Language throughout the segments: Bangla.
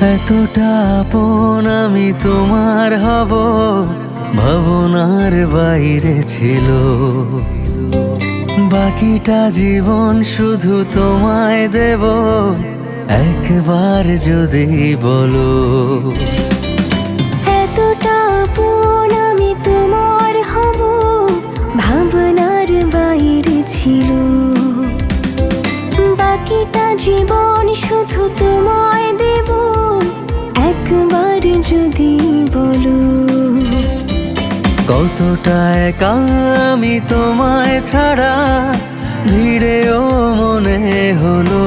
কতটা আপন আমি তোমার হব, ভাবনার বাইরে ছিল। বাকিটা জীবন শুধু তোমায় দেব, একবার যদি বলো। এতটা আমি তোমার হব, ভাবনার বাইরে ছিল। বাকিটা জীবন শুধু একবার যদি বলো। কতটা একা আমি তোমায় ছাড়া ভিড়েও মনে হলো।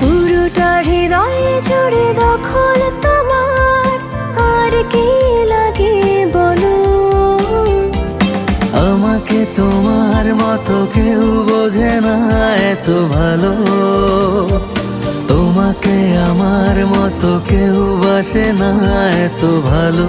পুরোটা হৃদয়ে জুড়ে দখল তোমার আর কি লাগে বলো। আমাকে তোমার মতো কেউ বোঝে না এত ভালো। তোমাকে আমার মতো কেউ বাসে না এত ভালো।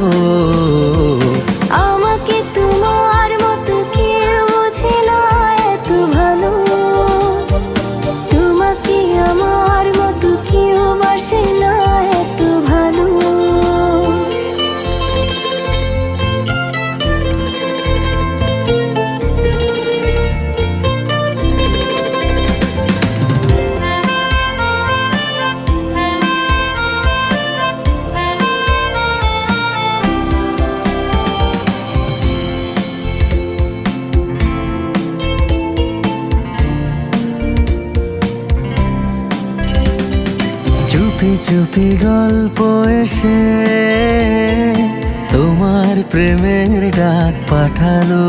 চুপি চুপি গল্প এসে তোমার প্রেমের ডাক পাঠালো।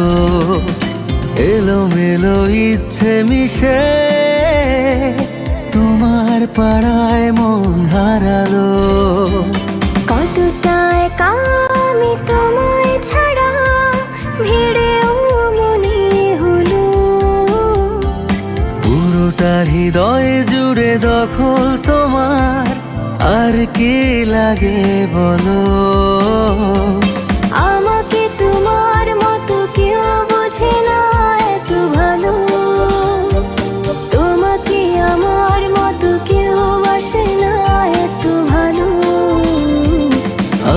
এলো মেলো ইচ্ছে মিশে তোমার পাড়ায় মন হারালো। কতটা একা তোমায় ছাড়া ভিড়েও মনে হলো। পুরোটা হৃদয় জুড়ে দখল তোমার আর কি লাগে বলো? আমাকে তোমার মতো কেউ বোঝে না এত ভালো। তোমাকে আমার মতো কেউ বাসে না এত ভালো।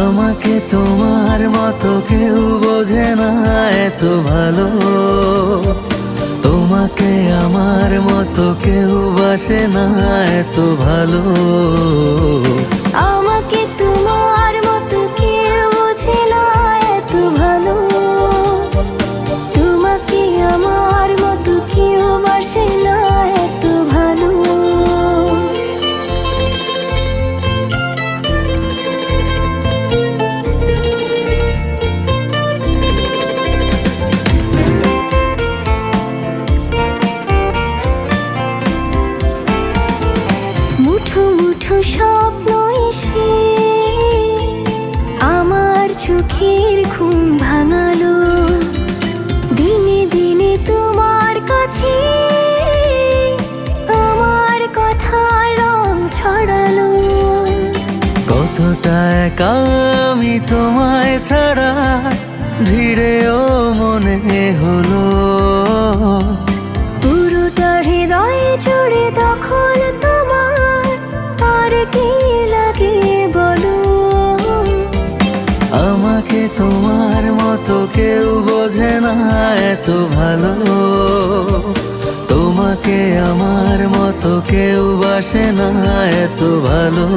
আমাকে তোমার মতো কেউ বোঝে না এত ভালো। তোমাকে আমার মতো কেউ বাসে না এত ভালো। স্বপ্ন এসে আমার চোখের ঘুম ভাঙালো। দিনে দিনে তোমার কাছে আমার কথা রং ছড়ালো। কতটা একা আমি তোমায় ছাড়া আমাকে তোমার মতো কেউ বোঝে না এত ভালো। তোমাকে আমার মতো কেউ বাসে না এত ভালো।